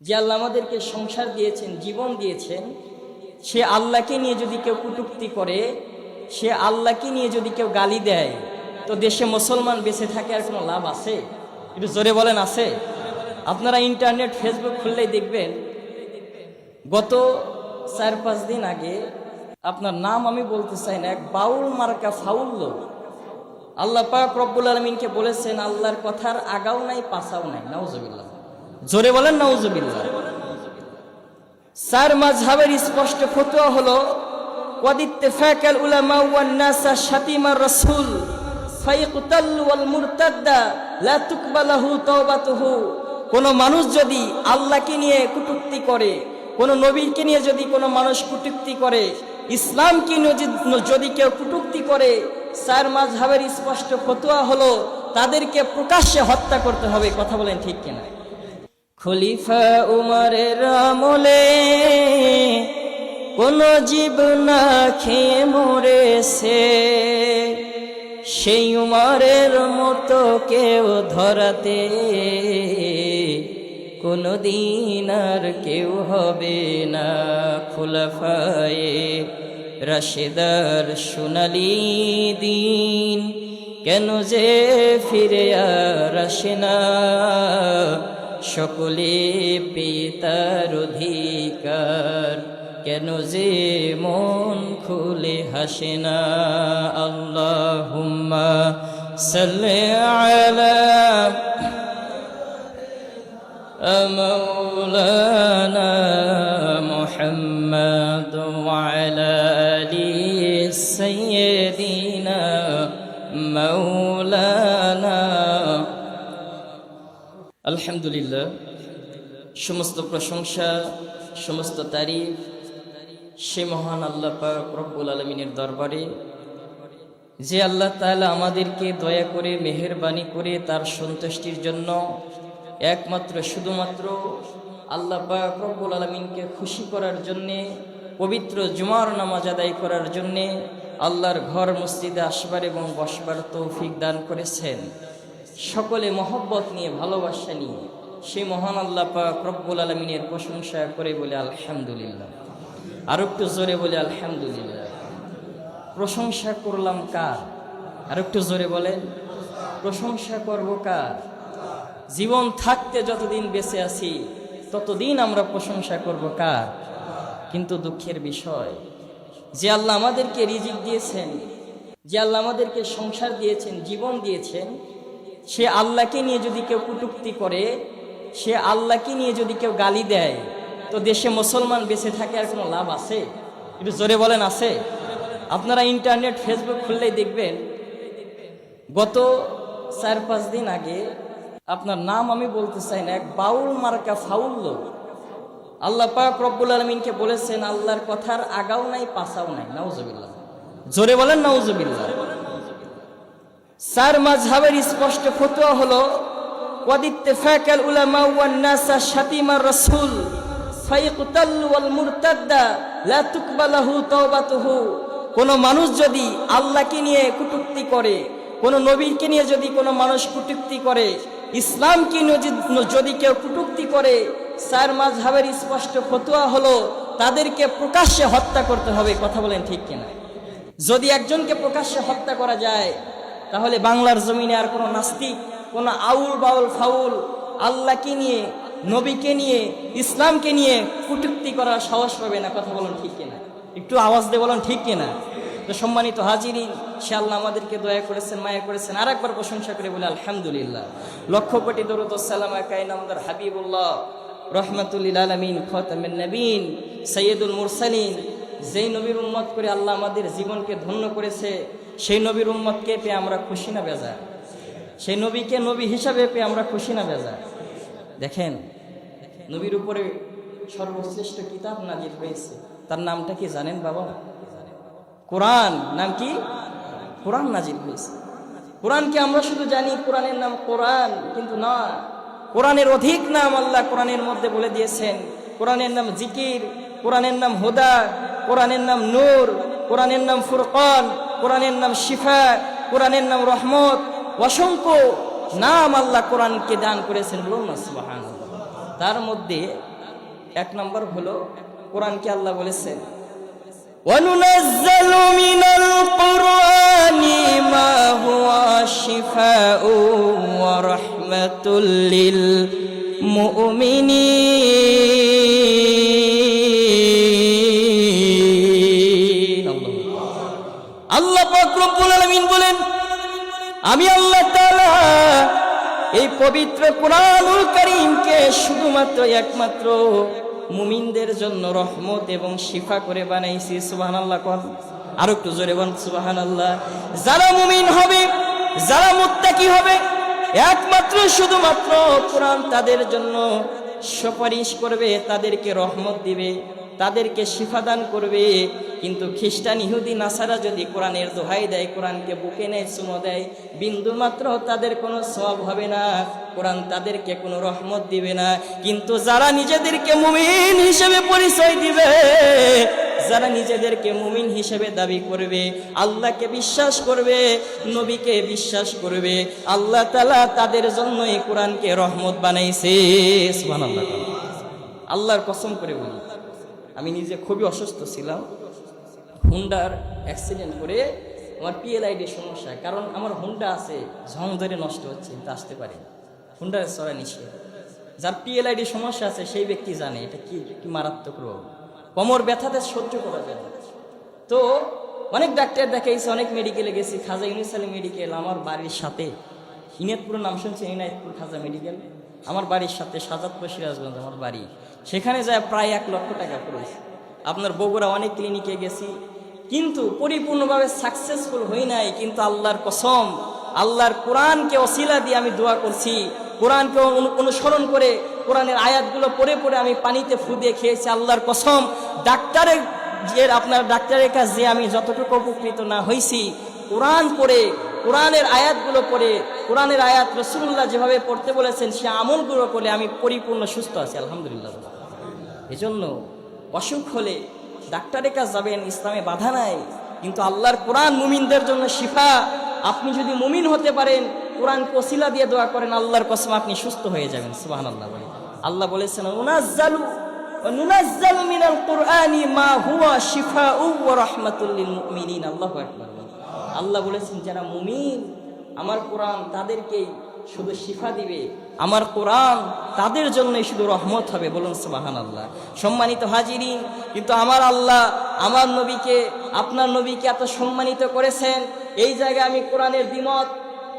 যে আল্লাহ আমাদেরকে সংসার দিয়েছেন, জীবন দিয়েছেন, সে আল্লাহকে নিয়ে যদি কেউ কুটুক্তি করে, সে আল্লাহকে নিয়ে যদি কেউ গালি দেয়, তো দেশে মুসলমান বেঁচে থাকে আর কোনো লাভ আছে? একটু জোরে বলেন, আছে? আপনারা ইন্টারনেট, ফেসবুক খুললেই দেখবেন, গত চার, পাঁচ দিন আগে আপনার নাম আমি বলতে চাই না, এক বাউল মার্কা ফাউল লোক, আল্লাহ পাক রব্বুল আলমিনকে বলেছেন, আল্লাহর কথার আগাও নাই, পাছাও নাই, নাউজুবিল্লাহ। জোরে বলেন নাউজুবিল্লাহ সার মাঝহাবের স্পষ্ট ফতোয়া হলো ওয়াদিত্তেফাকাল উলামা ওয়ান নাসা শাতিমার রাসূল ফাইকুতাল্লু ওয়াল মুরতাদ্দা লা তুকবালাহু তাওবাতুহু। কোন মানুষ যদি আল্লাহকে নিয়ে কটূক্তি করে, কোন নবীকে নিয়ে যদি কোনো মানুষ কটূক্তি করে, ইসলামকে নিয়ে যদি- কেউ কটূক্তি করে সার মাঝহাবের স্পষ্ট ফতোয়া হলো, তাদেরকে প্রকাশ্যে হত্যা করতে হবে, কথা বলেন ঠিক কিনা। খলিফা উমরের আমলে কোন জীব না খেয়ে মরেছে। সেই উমরের মতো কেউ ধরাতে কোনো দিন আর কেউ হবে না। খুলাফায়ে রাশেদার সোনালি দিন, কেন যে ফিরে আর আসে না। সকলে পিতার অধিকার কেন যে মন খুলে হাসে না আল্লাহ সাল্লে আলা মৌলানা মোহাম্মদ। আলহামদুলিল্লাহ, সমস্ত প্রশংসা, সমস্ত তারিফ সে মহান আল্লাহ রব্বুল আলমিনের দরবারে। যে আল্লাহ তাআলা আমাদেরকে দয়া করে, মেহেরবানি করে তার সন্তুষ্টির জন্য একমাত্র, শুধুমাত্র আল্লাহ রব্বুল আলমিনকে খুশি করার জন্যে, পবিত্র জুমার নামাজ আদায় করার জন্যে আল্লাহর ঘর মসজিদে আসবার এবং বসবার তৌফিক দান করেছেন। সকলে মহব্বত নিয়ে, ভালোবাসা নিয়ে সেই মহান আল্লাহ পাক রব্বুল আলমিনের প্রশংসা করে বলে আলহামদুলিল্লাহ। আর একটু জোরে বলে আলহামদুলিল্লাহ। প্রশংসা করলাম কার? আর একটু জোরে বলেন প্রশংসা করব কার? জীবন থাকতে যতদিন বেঁচে আছি, ততদিন আমরা প্রশংসা করব কার? কিন্তু দুঃখের বিষয়, যে আল্লাহ আমাদেরকে রিজিক দিয়েছেন, যে আল্লাহ আমাদেরকে সংসার দিয়েছেন, জীবন দিয়েছেন সে আল্লাহকে নিয়ে যদি কেউ কটূক্তি করে, সে আল্লাহকে নিয়ে যদি কেউ গালি দেয়, তো দেশে মুসলমান বেঁচে থাকে আর কোনো লাভ আছে? একটু জোরে বলেন, আছে? আপনারা ইন্টারনেট, ফেসবুক খুললেই দেখবেন, গত চার, পাঁচ দিন আগে আপনার নাম আমি বলতে চাই না, এক বাউল মার্কা ফাউল লোক, আল্লাহ পাক রব্বুল আলমিনকে বলেছেন, আল্লাহর কথার আগাও নাই, পাছাও নাই, নাউজুবিল্লাহ। জোরে বলেন, নাউজুবিল্লাহ। সার মাঝহাবের স্পষ্ট ফতোয়া হলো ওয়াদিত্তেফাকাল উলামা ওয়ান নাসা শাতিমার রাসূল ফাইকুতাল্লু ওয়াল মুরতাদ্দা, লা তুকবালাহু তাওবাতুহু। কোন মানুষ যদি আল্লাহকে নিয়ে কটূক্তি করে, কোন নবীকে নিয়ে যদি কোনো মানুষ কটূক্তি করে, ইসলামকে যদি কেউ কটূক্তি করে সার মাঝহাবের স্পষ্ট ফতোয়া হলো, তাদেরকে প্রকাশ্যে হত্যা করতে হবে, কথা বলেন ঠিক কিনা? যদি একজনকে প্রকাশ্যে হত্যা করা যায় তাহলে বাংলার জমিনে আর কোনো নাস্তিক, কোনো আউল বাউল ফাউল, আল্লাহকে নিয়ে, নবীকে নিয়ে, ইসলামকে নিয়ে কুটুক্তি করার সাহস পাবে না, কথা বলুন ঠিক কিনা? একটু আওয়াজ দিয়ে বলুন ঠিক কিনা? তো সম্মানিত হাজিরিন সে আল্লাহ আমাদেরকে দয়া করেছেন, মায়া করেছেন আর একবার প্রশংসা করে বলে, আলহামদুলিল্লাহ। লক্ষ কোটি দরুদ সালাম কাইন হাবিবুল্লাহ, রহমতুল্লিল খতমেন নবীন সৈয়দুল মুরসালিন, যেই নবীর উম্মত করে আল্লাহ আমাদের জীবনকে ধন্য করেছে সেই নবীর উম্মতকে পেয়ে আমরা খুশি না বেজা সেই নবীকে নবী হিসাবে পেয়ে আমরা খুশি না বেজা দেখেন, নবীর উপরে সর্বশ্রেষ্ঠ কিতাব নাজির হয়েছে। তার নামটা কি জানেন বাবা? কোরআন। নাম কি? কোরআন নাজির হয়েছে। কোরআনকে আমরা শুধু জানি? কোরআনের নাম কোরআন, কিন্তু না। কোরআনের অধিক নাম আল্লাহ কোরআনের মধ্যে বলে দিয়েছেন। কোরআনের নাম জিকির, কোরআনের নাম হুদা, কোরআনের নাম নূর, কোরআনের নাম ফুরকান। কোরআনের নাম শিফা কোরআনের নাম রহমত অসংখ্য নাম আল্লাহ কোরআনকে দান করেছেন বলুন না সুবহানাল্লাহ তার মধ্যে এক নম্বর হলো কোরআনকে আল্লাহ বলেছেন وننزل من القرآن ما هو شفاء ورحمة للمؤمنين রব্বুল আলামিন বলেন, আমি আল্লাহ এই পবিত্র কোরআনুল কারীমকে শুধুমাত্র একমাত্র মুমিনদের জন্য রহমত এবং শিফা করে বানাইছি। সুবহানাল্লাহ কোন। আর একটু জোরে বল, সুবহানাল্লাহ। যারা মুমিন হবে, যারা মুত্তাকি হবে, একমাত্র শুধুমাত্র কোরআন তাদের জন্য সুপারিশ করবে, তাদেরকে রহমত দিবে। তাদেরকে শিফাদান করবে। কিন্তু খ্রিস্টান, ইহুদি, নাসারা যদি কোরআনের দোহাই দেয়, কোরআনকে বুকে নেয়, চুমো দেয় বিন্দু মাত্র তাদের কোনো সব হবে না। কোরআন তাদেরকে কোনো রহমত দিবে না। কিন্তু যারা নিজেদেরকে মুমিন হিসেবে পরিচয় দিবে, যারা নিজেদেরকে মুমিন হিসেবে দাবি করবে, আল্লাহকে বিশ্বাস করবে, নবীকে বিশ্বাস করবে, আল্লাহ তালা তাদের জন্য এই কোরআনকে রহমত বানাইছে। আল্লাহর কসম করে বলি। আমি নিজে খুবই অসুস্থ ছিলাম। হুন্ডার অ্যাক্সিডেন্ট করে আমার পিএলআইডির সমস্যা, কারণ আমার হুন্ডা আছে, ঝং ধরে নষ্ট হচ্ছে, কিন্তু আসতে পারে হুন্ডার সরা নিষেধ। যার পিএলআইডি সমস্যা আছে, সেই ব্যক্তি জানে এটা কি কি মারাত্মক রোগ। কোমর ব্যথাতে সহ্য করা যায় তো অনেক ডাক্তার দেখাইছে, অনেক মেডিকেলে গেছি, খাজা ইউনিসালি মেডিকেল আমার বাড়ির সাথে। ইনায়তপুর নাম শুনছি ইনায়তপুর খাজা মেডিকেল আমার বাড়ির সাথে সাজাদপুর সিরাজগঞ্জ আমার বাড়ি। সেখানে যায় প্রায় এক লক্ষ টাকা পড়েছে আপনার বগুড়া অনেক ক্লিনিকে গেছি, কিন্তু পরিপূর্ণভাবে সাকসেসফুল হই নাই, কিন্তু আল্লাহর কসম, আল্লাহর কোরআনকে অশিলা দিয়ে আমি দোয়া করছি। কোরআনকে অনু- অনুসরণ করে কোরআনের আয়াতগুলো পড়ে পড়ে আমি পানিতে ফু দিয়ে খেয়েছি, আল্লাহর কসম। ডাক্তারের যে, আপনার ডাক্তারের কাছে যে আমি যতটুকু উপকৃত না হয়েছি কোরআন পড়ে, কোরআনের আয়াতগুলো পড়ে, কোরআনের আয়াত রসুল্লাহ যেভাবে পড়তে বলেছেন, সে আমলগুলো করলে আমি পরিপূর্ণ সুস্থ আছি, আলহামদুলিল্লাহ। এজন্য অসুখ হলে ডাক্তারের কাছে যাবেন, ইসলামে বাধা নাই। কিন্তু আল্লাহর কোরআন মুমিনদের জন্য শিফা। আপনি যদি মুমিন হতে পারেন কোরআন কসিলা দিয়ে দোয়া করেন, আল্লাহর কসম আপনি সুস্থ হয়ে যাবেন। সুবাহ আল্লাহ বলে আল্লাহ বলেছেন, নুনাজ্জালু মা হুয়া আল্লাহ বলেছেন, যারা মুমিন, আমার কোরআন তাদেরকেই শুধু শিফা দিবে, আমার কোরআন তাদের জন্যই শুধু রহমত হবে, বলুন সুবাহান আল্লাহ সম্মানিত হাজিরিন, কিন্তু আমার আল্লাহ আমার নবীকে, আপনার নবীকে এত সম্মানিত করেছেন, এই জায়গায় আমি কোরআনের দ্বিমত,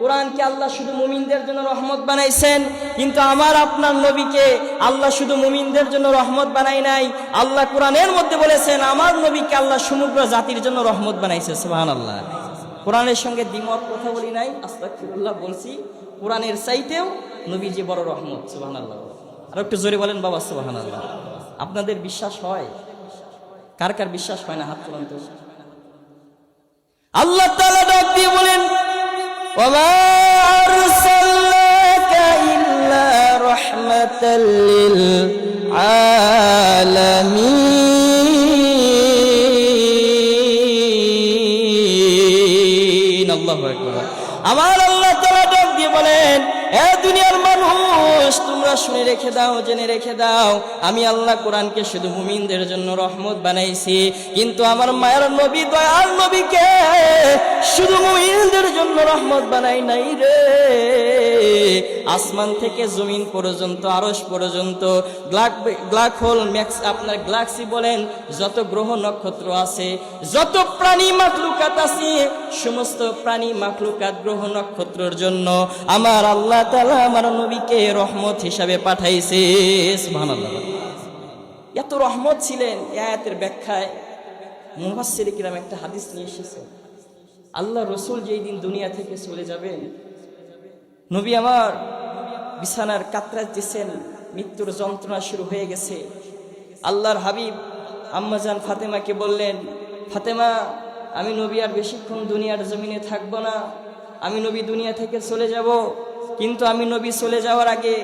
কোরআনকে আল্লাহ শুধু মুমিনদের জন্য রহমত বানাইছেন, কিন্তু আমার আপনার নবীকে আল্লাহ শুধু মুমিনদের জন্য রহমত বানাই নাই, আল্লাহ কোরআনের মধ্যে বলেছেন, আমার নবীকে আল্লাহ সমগ্র জাতির জন্য রহমত বানাইছে সুবাহান আল্লাহ কোরআনের সঙ্গে দ্বিমত কথা বলি নাই, আস্তাগফিরুল্লাহ বলছি কোরআনের চাইতেও নবীজি বড় রহমত সুবাহ আল্লাহ আর একটু জোরে বলেন, বাবা সুবাহ আল্লাহ আপনাদের বিশ্বাস হয়? কার কার বিশ্বাস হয় না, হাত তুলন্ত আল্লাহ দিয়ে বলেন ওমা দাও, জেনে রেখে দাও, আমি আল্লাহ কোরআনকে শুধু মুমিনদের জন্য রহমত বানাইছি। কিন্তু আমার মায়ের নবী, দয়াল নবীকে শুধু মুমিনদের জন্য রহমত বানাই নাই রে। আসমান থেকে জমিন পর্যন্ত আরস পর্যন্ত ব্ল্যাক ব্ল্যাক হোল ম্যাক্স আপনার গ্যালাক্সি বলেন, যত গ্রহ নক্ষত্র আছে, যত প্রাণী মাকলুকাত আছে, সমস্ত প্রাণী মাকলুকাত গ্রহ নক্ষত্রের জন্য আমার আল্লাহ তাআলা আমার নবীকে রহমত হিসাবে পাঠাইছে। সুবহানাল্লাহ। এত রহমত ছিলেন আয়াতের ব্যাখ্যায়। মুহাসসির কিরাম একটা হাদিস নিয়ে এসেছে। আল্লাহ রসুল যেই দিন দুনিয়া থেকে চলে যাবেন নবী আমার বিছানার কাতরা দিচ্ছেন মৃত্যুর যন্ত্রণা শুরু হয়ে গেছে। আল্লাহর হাবিব আম্মাজান ফাতেমাকে বললেন, ফাতেমা, আমি নবী আর বেশিক্ষণ দুনিয়ার জমিনে থাকব না। আমি নবী দুনিয়া থেকে চলে যাব, কিন্তু আমি নবী চলে যাওয়ার আগে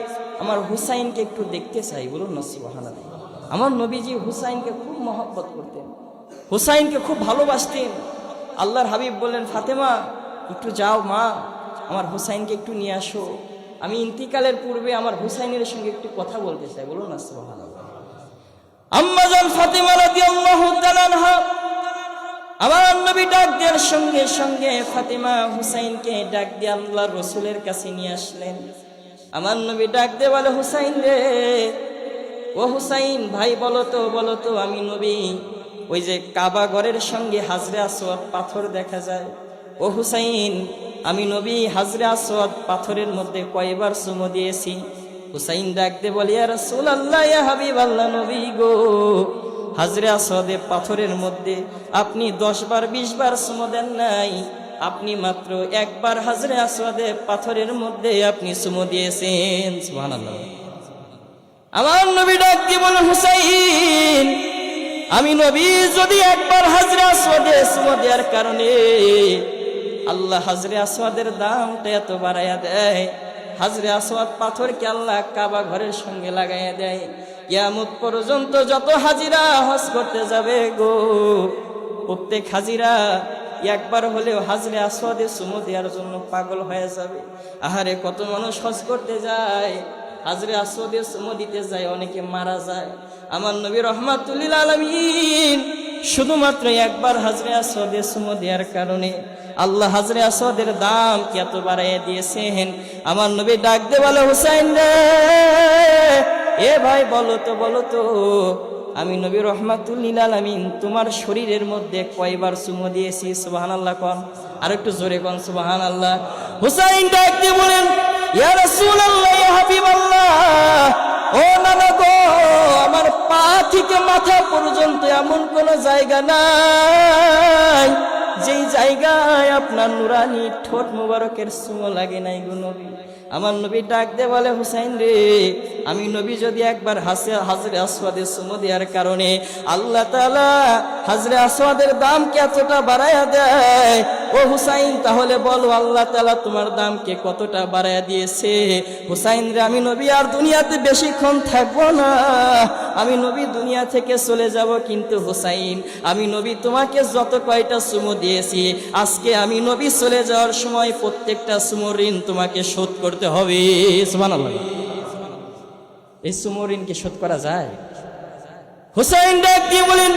আমার হুসাইনকে একটু দেখতে চাই। বলুন নসিবাহানা আমার নবীজি হুসাইনকে খুব মহব্বত করতেন। হুসাইনকে খুব ভালোবাসতেন। আল্লাহর হাবিব বললেন, ফাতেমা, একটু যাও মা। আমার হুসাইনকে একটু নিয়ে আসো। আমি ইন্তিকালের পূর্বে আমার হুসাইনের সঙ্গে একটু কথা বলতে চাই। বলুন না, সুবহানাল্লাহ। আম্মাজান ফাতিমা রাদিয়াল্লাহু আমার নবী ডাক দেওয়ার সঙ্গে সঙ্গে ফাতিমা হুসাইনকে ডাক দিয়ে আল্লাহর রসুলের কাছে নিয়ে আসলেন। আমার নবী ডাক দিয়ে বলে, হুসাইন রে, ও হুসাইন, ভাই বলো তো বলো তো, আমি নবী। ওই যে কাবা ঘরের সঙ্গে হাজরে আসোয়াদ পাথর দেখা যায়। ও হুসাইন, আমি নবী হাজরা আসোয়াদ পাথরের মধ্যে কয়বার চুমো দিয়েছি। হুসাইন ডাকতে বলি আর রসুল আল্লাহ নবী গো। হাজরে আসদে পাথরের মধ্যে আপনি দশ বার বিশ বার সুমো দেন নাই। আপনি মাত্র একবার হাজরে আসদে পাথরের মধ্যে আপনি সুমো দিয়েছেন। আমার নবী ডাক দিয়ে হুসাইন, আমি নবী যদি একবার হাজরে আসওয়াদে সুমো দেওয়ার কারণে আল্লাহ হাজরে আসওয়াদের দামটা এত বাড়াইয়া দেয়। হাজরে আসওয়াদ পাথরকে আল্লাহ কাবা ঘরের সঙ্গে লাগাইয়া দেয়। কিয়ামত পর্যন্ত যত হাজিরা হজ করতে যাবে গো, প্রত্যেক হাজিরা একবার হলেও হাজরে আসওয়াদে সুমো দেওয়ার জন্য পাগল হয়ে যাবে। আহারে, কত মানুষ হজ করতে যায়, হাজরে আসওয়াদে সুমো দিতে যায়, অনেকে মারা যায়। আমার নবী রহমাতুল্লিল আলমিন শুধুমাত্র একবার হাজরে আসওয়াদে সুমো দেওয়ার কারণে আল্লাহ হাজরে আসওয়াদের দাম কি এত বাড়াইয়া দিয়েছেন? আমার নবী ডাক দে বলে, হুসাইন রে, এ ভাই বলো তো বলো তো, আমি নবী রহমাতুল্লিল আলমিন, তোমার শরীরের মধ্যে কয়বার চুমো দিয়েছি? সুবাহান আল্লাহ কন, আর একটু জোরে কন সুবাহান আল্লাহ হুসাইন ডাক দিয়ে বলেন ও আমার পা থেকে মাথা পর্যন্ত এমন কোন জায়গা নাই। যেই জায়গায় আপনার নুরানি ঠোঁট মুবারকের সুমো লাগে নাই গো নবী। আমার নবী ডাক দে বলে, হুসাইন রে, আমি নবী যদি একবার হাসে, হাজরে আসওয়াদে সুমো দেওয়ার কারণে আল্লাহ তাআলা হাজরে আসওয়াদের দাম কে এতটা বাড়ায়া দেয়। ও হুসাইন, তাহলে বলো আল্লাহ তাআলা তোমার দামকে কতটা বাড়ায়া দিয়েছে? হুসাইন রে, আমি নবী আর দুনিয়াতে বেশিক্ষণ থাকব না। আমি নবী দুনিয়া থেকে চলে যাব কিন্তু হুসাইন, আমি নবী তোমাকে যত কয়টা সুমো দিয়েছি, আজকে আমি নবী চলে যাওয়ার সময় প্রত্যেকটা সুমো ঋণ তোমাকে শোধ করতে হবে, সুবহানাল্লাহ। এই শোধ করা যায়? হুসাইন বলেন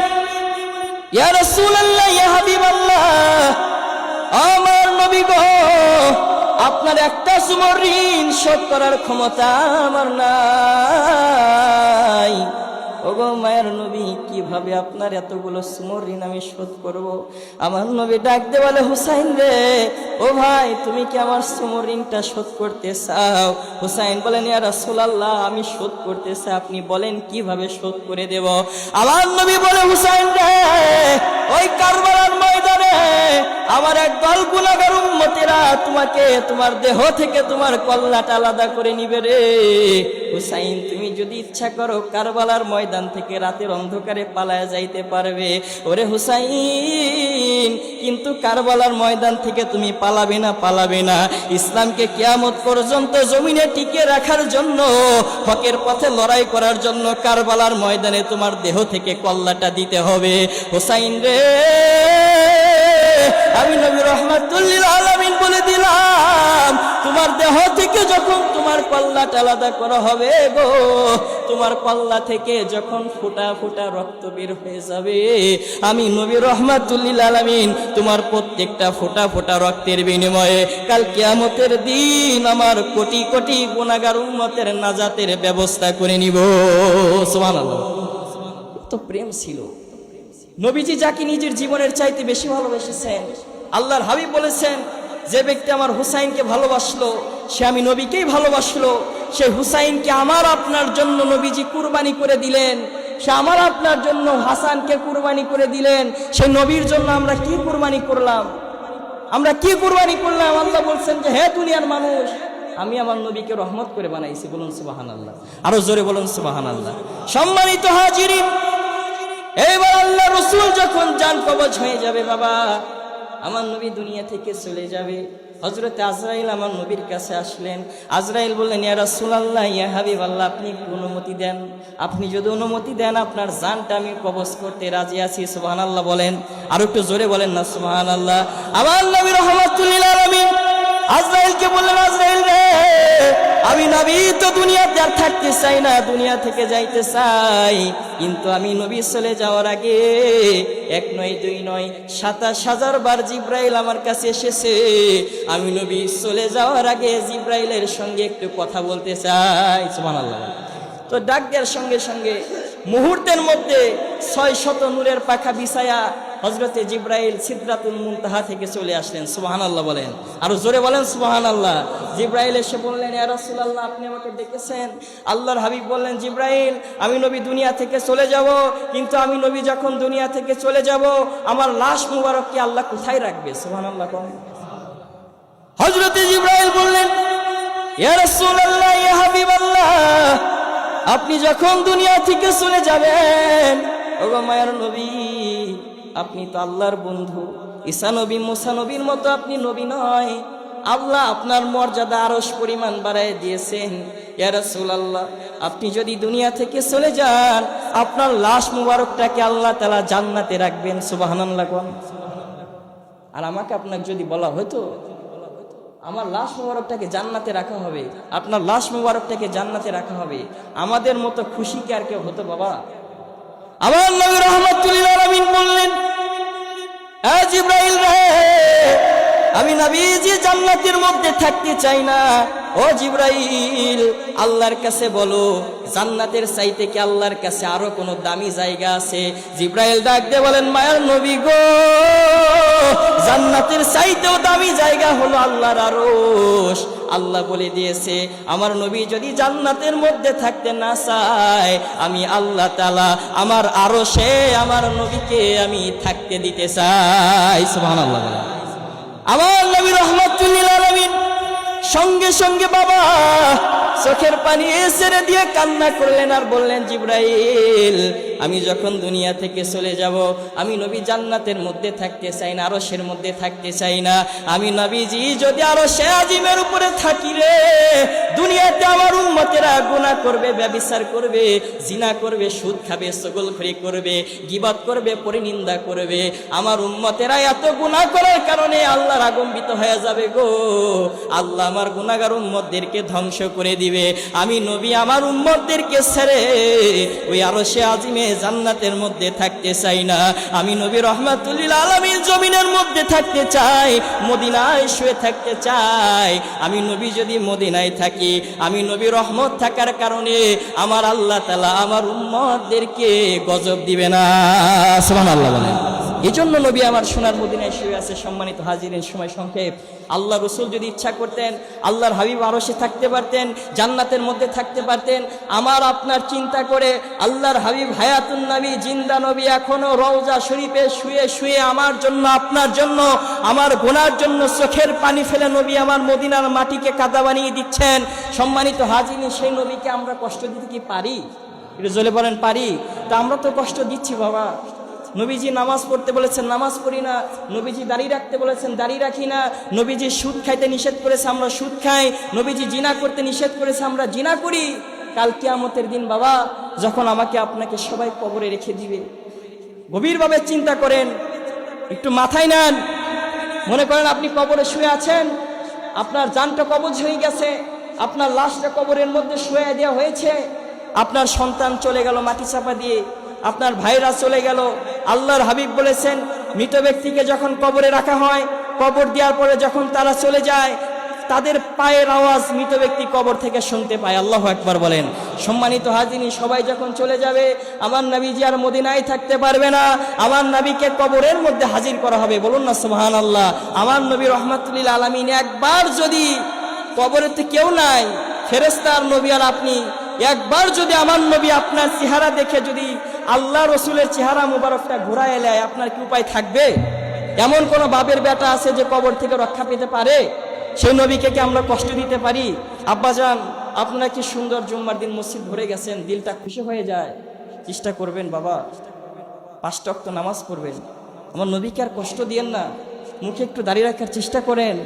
আমার নবী আপনার একটা সুমো ঋণ শোধ করার ক্ষমতা আমার নাই। ওগো মায়ের নবী, কীভাবে আপনার এতগুলো সুমোর ঋণ আমি শোধ করব? আমার নবী ডাক দে বলে, হুসাইন রে, ও ভাই, তুমি কি আমার সুমোর ঋণটা শোধ করতে চাও? হুসাইন বলেন, ইয়া রাসূলুল্লাহ, আমি শোধ করতে চাই। আপনি বলেন, কীভাবে শোধ করে দেব? আমার নবী বলে, হুসাইন রে, ওই ময়দানে আমার এক দল গুনাহগার উম্মতেরা তোমাকে, তোমার দেহ থেকে তোমার কল্লাটা আলাদা করে নিবে রে। হুসাইন, তুমি যদি ইচ্ছা করো কারবালার ময়দান থেকে রাতের অন্ধকারে পালায়া যাইতে পারবে। ওরে হুসাইন, কিন্তু কারবালার ময়দান থেকে তুমি পালাবে না পালাবে না। ইসলামকে কেয়ামত পর্যন্ত জমিনে টিকে রাখার জন্য, হকের পথে লড়াই করার জন্য কারবালার ময়দানে তোমার দেহ থেকে কল্লাটা দিতে হবে। হুসাইন রে আমি নবী রহমাতুল্লিল আলামিন বলে দিলাম, তোমার দেহ থেকে যখন তোমার কল্লাটা আলাদা করা হবে গো, তোমার পাল্লা থেকে যখন ফুটা ফুটা রক্ত বের হয়ে যাবে, আমি নবী রহমাতুল্লিল আলামিন তোমার প্রত্যেকটা ফোটা ফোটা রক্তের বিনিময়ে কাল কিয়ামতের দিন আমার কোটি কোটি গুণাগার উন্মতের নাজাতের ব্যবস্থা করে নিব। সুবহানাল্লাহ। তো প্রেম ছিল। নবীজি যাকে নিজের জীবনের চাইতে বেশি ভালোবেসেছেন, আল্লাহর হাবিব বলেছেন, যে ব্যক্তি আমার হুসাইনকে ভালোবাসলো, সে আমি নবীকেই ভালোবাসলো। সে হুসাইনকে আমার আপনার জন্য নবীজি কুরবানি করে দিলেন। সে আমার আপনার জন্য হাসানকে কুরবানি করে দিলেন। সে নবীর জন্য আমরা কি কুরবানি করলাম? আমরা কি কুরবানি করলাম? আল্লাহ বলছেন যে, হে দুনিয়ার মানুষ, আমি আমার নবীকে রহমত করে বানাইছি। বলুন সুবাহান আল্লাহ আরও জোরে বলুন সুবাহান আল্লাহ সম্মানিত হাজিরিন এইবার আল্লাহ রসুল যখন যান কবচ হয়ে যাবে বাবা, আমার নবী দুনিয়া থেকে চলে যাবে। হজরতে আজরাইল আমার নবীর কাছে আসলেন। আজরাইল বললেন, ইয়া রাসূলুল্লাহ, ইয়া হাবিব আল্লাহ আপনি একটু অনুমতি দেন। আপনি যদি অনুমতি দেন, আপনার জানটা আমি কবজ করতে রাজি আছি। সুবহানাল্লাহ বলেন। আর একটু জোরে বলেন না, সুবহানাল্লাহ। আমার নবী রহমাতুল্লিল আলামিন আজরাইলকে বললেন, আজরাইল রে আমি নবী তো দুনিয়াতে আর থাকতে চাই না, দুনিয়া থেকে যাইতে চাই। কিন্তু আমি নবী চলে যাওয়ার আগে এক নয়, দুই নয়, সাতাশ হাজার বার জিব্রাইল আমার কাছে এসেছে। আমি নবী চলে যাওয়ার আগে জিব্রাইলের সঙ্গে একটু কথা বলতে চাই। সুবহানাল্লাহ। তো ডাক দেওয়ার সঙ্গে সঙ্গে মুহূর্তের মধ্যে ছয় শত নূরের পাখা বিছায়া হজরতে জিব্রাইল সিদ্রাতুল মুনতাহা থেকে চলে আসলেন সুবাহান আল্লাহ বলেন। আরও জোরে বলেন সুবাহান আল্লাহ জিব্রাইল এসে বললেন রাসূলুল্লাহ, আপনি আমাকে ডেকেছেন আল্লাহর হাবিব বললেন, জিব্রাইল, আমি নবী দুনিয়া থেকে চলে যাব, কিন্তু আমি নবী যখন দুনিয়া থেকে চলে যাব, আমার লাশ মুবারককে আল্লাহ কোথায় রাখবে? সুবাহান আল্লাহ কন। হজরতে জিব্রাইল বললেন, ইয়া ইয়া হাবিবাল্লাহ, আপনি যখন দুনিয়া থেকে চলে যাবেন, ওগো মায়ার নবী আপনি তো আল্লাহর বন্ধু। ঈসা নবী, মুসা নবীর মতো আপনি নবী নয়। আল্লাহ আপনার মর্যাদা আরস পরিমাণ বাড়ায় দিয়েছেন। রাসূলুল্লাহ, আপনি যদি দুনিয়া থেকে চলে যান, আপনার লাশ মুবারকটাকে আল্লাহ তাআলা জান্নাতে রাখবেন। সুবহানাল্লাহ কোন? আর আমাকে আপনাকে যদি বলা হতো, আমার লাশ মুবারকটাকে জান্নাতে রাখা হবে, আপনার লাশ মুবারকটাকে জান্নাতে রাখা হবে, আমাদের মতো খুশি কি আর কেউ হতো বাবা? আমার নবী রহমতুল্লাহ আলামিন বললেন "এ জিব্রাইল রে, আমি নাবিজি জান্নাতের মধ্যে থাকতে চাই না। ও জিব্রাইল, আল্লাহর কাছে বলো, জান্নাতের চাইতে কি আল্লাহর কাছে আরও কোনো দামি জায়গা আছে? জিব্রাইল ডাক দিয়ে বলেন, মায়ার নবী গো, জান্নাতের চাইতেও দামি জায়গা হলো আল্লাহর আরশ। আল্লাহ বলে দিয়েছে, আমার নবী যদি জান্নাতের মধ্যে থাকতে না চায়, আমি আল্লাহ তালা আমার আরও সে আমার নবীকে আমি থাকতে দিতে চাই বলেন। আমার নবী রহমতুল্লিল আলমিন সঙ্গে সঙ্গে বাবা চোখের পানি ছেড়ে দিয়ে কান্না করলেন আর বললেন, জিব্রাইল আমি যখন দুনিয়া থেকে চলে যাব, আমি নবী জান্নাতের মধ্যে থাকতে চাই না, আরশের মধ্যে থাকতে চাই না। আমি নবীজি, যদি আরও সে আজিমের উপরে থাকি রে, দুনিয়াতে আমার উম্মতেরা গুনাহ করবে, ব্যবিচার করবে, জিনা করবে, সুদ খাবে সগলখড়ি করবে গিবাদ করবে, পরিনিন্দা করবে। আমার উম্মতেরা এত গুনাহ করার কারণে আল্লাহর আগম্বিত হয়ে যাবে গো। আল্লাহ আমার গুনাহগার উম্মতদেরকে ধ্বংস করে দিবে। আমি নবী আমার উম্মতদেরকে ছেড়ে ওই আরও সে আজিমে জান্নাতের মধ্যে থাকতে চাই না। আমি নবী রহমাতুল্লিল আলমীর জমিনের মধ্যে থাকতে চাই, মদিনায় শুয়ে থাকতে চাই। আমি নবী যদি মদিনায় থাকি, আমি নবী রহমত থাকার কারণে আমার আল্লাহ তালা আমার উম্মতদেরকে গজব দিবে না। সোহান আল্লাহ বলেন। এই জন্য নবী আমার সোনার মদিনায় শুয়ে আছে সম্মানিত হাজিরের সময় সংক্ষেপ। আল্লাহ রসুল যদি ইচ্ছা করতেন, আল্লাহর হাবিব আরশে থাকতে পারতেন, জান্নাতের মধ্যে থাকতে পারতেন, আমার আপনার চিন্তা করে আল্লাহর হাবিব হায়াতুন নবী, জিন্দা নবী এখনও রওজা শরীফে শুয়ে শুয়ে আমার জন্য, আপনার জন্য, আমার গোনার জন্য চোখের পানি ফেলে নবী আমার মদিনার মাটিকে কাদা বানিয়ে দিচ্ছেন। সম্মানিত হাজিনি সেই নবীকে আমরা কষ্ট দিতে কি পারি? জলে বলেন, পারি? তা আমরা তো কষ্ট দিচ্ছি বাবা। নবীজি নামাজ পড়তে বলেছেন, নামাজ পড়ি না। নবীজি দাঁড়িয়ে রাখতে বলেছেন দাঁড়িয়ে রাখি না। নবীজি সুদ খাইতে নিষেধ করেছে, আমরা সুদ খাই। নবীজি জিনা করতে নিষেধ করেছে, আমরা জিনা করি। কাল কিয়ামতের দিন বাবা, যখন আমাকে আপনাকে সবাই কবরে রেখে দিবে। গভীরভাবে চিন্তা করেন, একটু মাথায় নেন। মনে করেন আপনি কবরে শুয়ে আছেন, আপনার জানটা কবজ হয়ে গেছে, আপনার লাশটা কবরের মধ্যে শুয়ে দেওয়া হয়েছে, আপনার সন্তান চলে গেল মাটি চাপা দিয়ে। আপনার ভাইরা চলে গেল। আল্লাহর হাবিব বলেছেন, মৃত ব্যক্তিকে যখন কবরে রাখা হয়, কবর দেওয়ার পরে যখন তারা চলে যায়, তাদের পায়ের আওয়াজ মৃত ব্যক্তি কবর থেকে শুনতে পায়। আল্লাহ একবার বলেন। সম্মানিত হাজিনী সবাই যখন চলে যাবে, আমার নবীজি আর মদিনায় থাকতে পারবে না। আমার নবীকে কবরের মধ্যে হাজির করা হবে। বলুন না সুবহান আল্লাহ আমার নবী রহমাতুল্লিল আলমিন একবার যদি কবরেতে কেউ নাই ফেরেস্তার নবী আর আপনি একবার যদি আমার নবী আপনার চেহারা দেখে যদি আল্লাহ রসুলের চেহারা মুবারকটা ঘোরায় এলে আপনার কি উপায় থাকবে? এমন কোন বাবের বেটা আছে যে কবর থেকে রক্ষা পেতে পারে? সেই নবীকে কি আমরা কষ্ট দিতে পারি? আব্বাজান আপনারা কি সুন্দর জুম্মার দিন মসজিদ ভরে গেছেন, দিলটা খুশি হয়ে যায়। চেষ্টা করবেন বাবা। পাঁচটা অক্ত নামাজ পড়বেন। আমার নবীকে আর কষ্ট দিয়েন না। মুখে একটু দাঁড়িয়ে রাখার চেষ্টা করেন।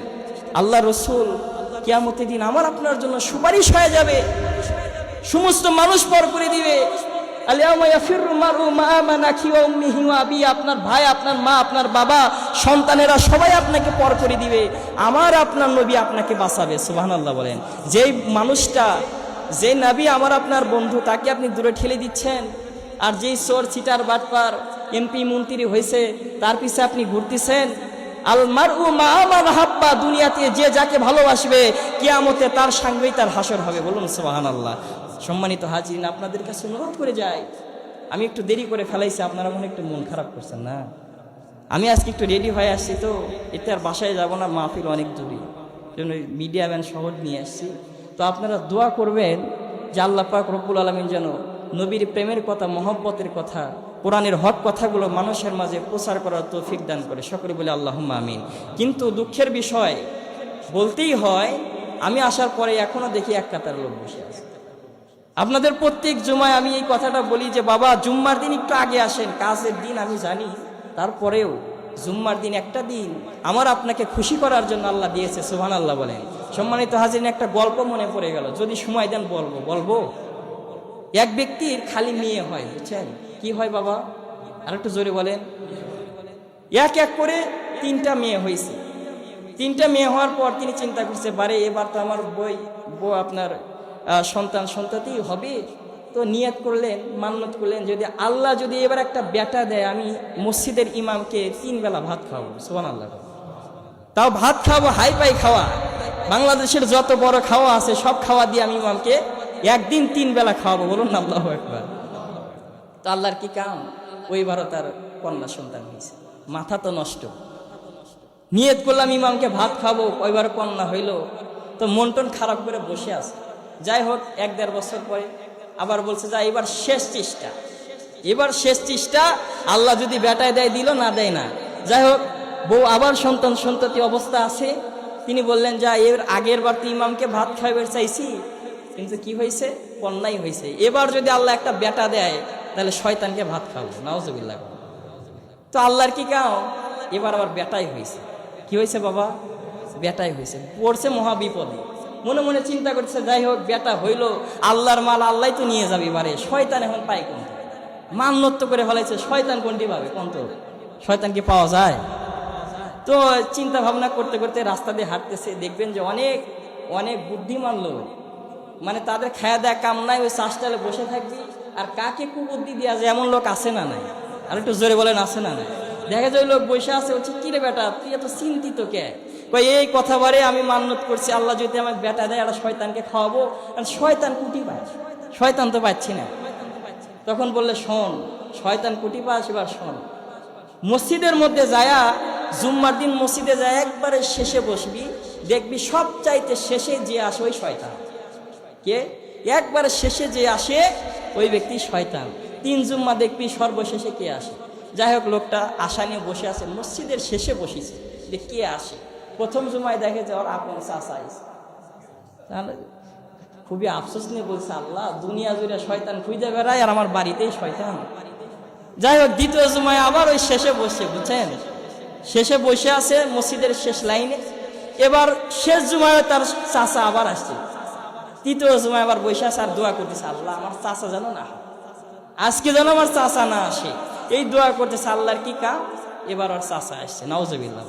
আল্লাহ রসুল কিয়ামতের দিন আমার আপনার জন্য সুপারিশ হয়ে যাবে। সমস্ত মানুষ পর করে দিবে। আপনার ভাই, আপনার মা, আপনার বাবা, সন্তানেরা সবাই আপনাকে পর করে দিবে। আমার, আপনার নবী আপনাকে বাঁচাবে, সুবহানাল্লাহ বলেন। যেই মানুষটা যে নবী আমার আপনার বন্ধু, তাকে আপনি দূরে ঠেলে দিচ্ছেন। আর যেই চোর, চিটার, বাটপার, এমপি, মন্ত্রী হয়েছে, তার পিছে আপনি ঘুরতেছেন। আলমার উ মা আমার হাব্বা, দুনিয়াতে যে যাকে ভালোবাসবে, কিয়ামতে তার সঙ্গেই তার হাসর হবে, বলুন সোহান আল্লাহ সম্মানিত হাজিরিন, আপনাদের কাছে অনুরোধ করে যাই। আমি একটু দেরি করে ফেলাইছি, আপনারা মনে একটু মন খারাপ করছেন না? আমি আজকে একটু রেডি হয়ে আসছি তো, এতে আর বাসায় যাব না, মাহফিল অনেক দূরে জন্য মিডিয়া ম্যান শহর নিয়ে আসছি। তো আপনারা দোয়া করবেন যে আল্লাহ পাক রব্বুল আলমিন যেন নবীর প্রেমের কথা, মহব্বতের কথা, কোরআনের হক কথাগুলো মানুষের মাঝে প্রচার করার তৌফিক দান করে। সকলে বলে আল্লাহ আমিন। কিন্তু দুঃখের বিষয় বলতেই হয়, আমি আসার পরে এখনও দেখি এক কাতার লোক বসে আছে। আপনাদের প্রত্যেক জুমায় আমি এই কথাটা বলি যে, বাবা, জুম্মার দিন একটু আগে আসেন, কাজের দিন আমি জানি। তারপরেও জুম্মার দিন একটা দিন আমার আপনাকে খুশি করার জন্য আল্লাহ দিয়েছে সুহান আল্লাহ বলেন। সম্মানিত হাজির একটা গল্প মনে পড়ে গেল। যদি সময় দেন বলব বলব। এক ব্যক্তির খালি মেয়ে হয়, বুঝছেন? কি হয় বাবা? আর একটু জোরে বলেন। এক এক করে তিনটা মেয়ে হয়েছে। তিনটা মেয়ে হওয়ার পর তিনি চিন্তা করছে, বারে, এবার তো আমার বই, বউ আপনার সন্তান সন্ততি হবে, তো নিয়াত করলেন, মান্নত করলেন, যদি আল্লাহ যদি এবার একটা বেটা দেয়, আমি মসজিদের ইমামকে তিন বেলা ভাত খাওয়াবো সোহান আল্লাহ তাও ভাত খাওয়াবো হাই পাই খাওয়া। বাংলাদেশের যত বড় খাওয়া আছে, সব খাওয়া দিয়ে আমি ইমামকে একদিন তিন বেলা খাওয়াবো, বলুন না আল্লাহ একবার তো আল্লাহর কি কাম? ওইবারও তার কন্যা সন্তান হয়েছে। মাথা তো নষ্ট। নিয়ত করলাম, ইমামকে ভাত খাব ওইবার কন্যা হইল। তো মন টন খারাপ করে বসে আছে। যাই হোক, এক দেড় বছর পরে আবার বলছে যা এবার শেষ চেষ্টা। এবার শেষ চেষ্টা, আল্লাহ যদি বেটায় দেয়, দিল না দেয় না। যাই হোক, বউ আবার সন্তান সন্ততি অবস্থা আছে। তিনি বললেন যা এর আগের বার তো ইমামকে ভাত খাইবার চাইছি, কিন্তু কি হয়েছে কন্যাই হয়েছে এবার যদি আল্লাহ একটা বেটা দেয়, তাহলে শয়তানকে ভাত খাব নাওজবিল্লা তো আল্লাহর কি কাও এবার আবার বেটাই হয়েছে কি হয়েছে বাবা? বেটাই হয়েছে পড়ছে মহা বিপদে মনে মনে চিন্তা করছে যাই হোক বেটা হইল, আল্লাহর মাল আল্লাহ তো নিয়ে যাবে এবারে। শয়তান এখন পায় কোন মান্যত্ব করে ফেলাইছে, শয়তান কোনটি পাবে কোন তো? শয়তান কি পাওয়া যায়? তো চিন্তা ভাবনা করতে করতে রাস্তা দিয়ে হাঁটতেছে, দেখবেন যে অনেক অনেক বুদ্ধিমান লোক। মানে তাদের খায়া দেয়া কাম নাই, ওই চাষটালে বসে থাকবি, আর কাকে কুবুদ্ধি দেওয়া যায়, এমন লোক আছে না নাই? আর একটু জোরে বলেন, আছে না নাই? দেখা যায় লোক বসে আছে হচ্ছে কিরে বেটা, তুই এত চিন্তিত কে? কই এই কথা বারে আমি মান্যত করছি, আল্লাহ যদি আমাকে বেটা দেয় একটা শয়তানকে খাওয়াবো। আর শয়তান কুটি পায়। শয়তান তো পাচ্ছি না। তখন বললে, শোন, শয়তান কুটি পাস, এবার শোন। মসজিদের মধ্যে যায়া, জুম্মার দিন মসজিদে যায় একবারে শেষে বসবি, দেখবি সব চাইতে শেষে যে আসে ওই শয়তান। কে? একবারে শেষে যে আসে ওই ব্যক্তি শয়তান। তিন জুম্মা দেখবি সর্বশেষে কে আসে? যাই হোক, লোকটা আশা নিয়ে বসে আছে, মসজিদের শেষে বসেছে। যে কে আসে? প্রথম জুম্মায় দেখে যে ওর আপন আইছে। তাহলে খুবই আফসোস নিয়ে বলছে, আল্লাহ, দুনিয়া জুড়ে শয়তান খুঁজে বেড়ায় আর আমার বাড়িতেই শয়তান। যাই হোক, দ্বিতীয় জুমায় আবার ওই শেষে বসে, বুঝছেন? শেষে বসে আছে মসজিদের শেষ লাইনে। এবার শেষ জুমায় তার চাচা আবার আসছে। তৃতীয় জুমায় আবার বসে আছে আর দোয়া করতেছে, আল্লাহ, আমার চাচা যেন না আজকে যেন আমার চাচা না আসে। এই দোয়া করতেছে, আল্লাহর কি কাম? এবার ওর চাচা আসছে নওজবিল্লা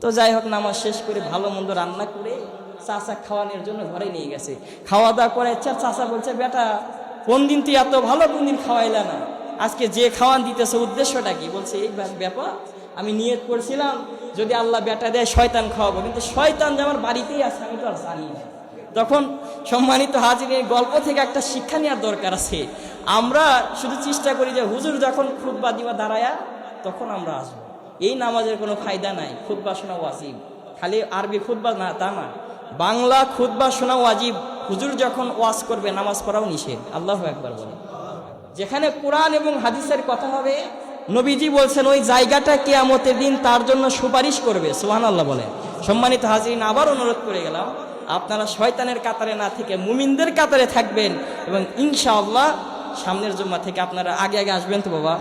তো যাই হোক, নামাজ শেষ করে ভালো মন্দ রান্না করে চাচা খাওয়ানোর জন্য ঘরে নিয়ে গেছে। খাওয়া দাওয়া করে ইচ্ছা, চাচা বলছে, বেটা, কোন দিন তুই এত ভালো কোন দিন খাওয়াইলা না? আজকে যে খাওয়ান দিতেছে, উদ্দেশ্যটা কি? বলছে, এই ব্যাপ- ব্যাপার, আমি নিয়ত করছিলাম, যদি আল্লাহ বেটা দেয়, শয়তান খাওয়াবো। কিন্তু শয়তান যে আমার বাড়িতেই আছে, আমি তো আর জানি না। তখন সম্মানিত হাজির এই গল্প থেকে একটা শিক্ষা নেওয়ার দরকার আছে। আমরা শুধু চেষ্টা করি যে হুজুর যখন খুব খুদ্া দিবা দাঁড়ায়া, তখন আমরা আসব। এই নামাজের কোনো ফায়দা নাই খুদ্া শোনা ওয়াজিব। খালি আরবি খুদ্া না, তা না। বাংলা খুদ্া শোনা ওয়াজিব, হুজুর যখন ওয়াজ করবে, নামাজ পড়াও নিষেধ। আল্লাহ একবার বলে। যেখানে কোরআন এবং হাদিসের কথা হবে, নবীজি বলছেন, ওই জায়গাটা কেয়ামতের দিন তার জন্য সুপারিশ করবে। সোহান আল্লাহ বলেন সম্মানিত হাজিরিন, আবার অনুরোধ করে গেলাম, আপনারা শয়তানের কাতারে না থেকে মুমিনদের কাতারে থাকবেন এবং ইনশাআল্লাহ সামনের জুম্মা থেকে আপনারা আগে আগে আসবেন তো বাবা?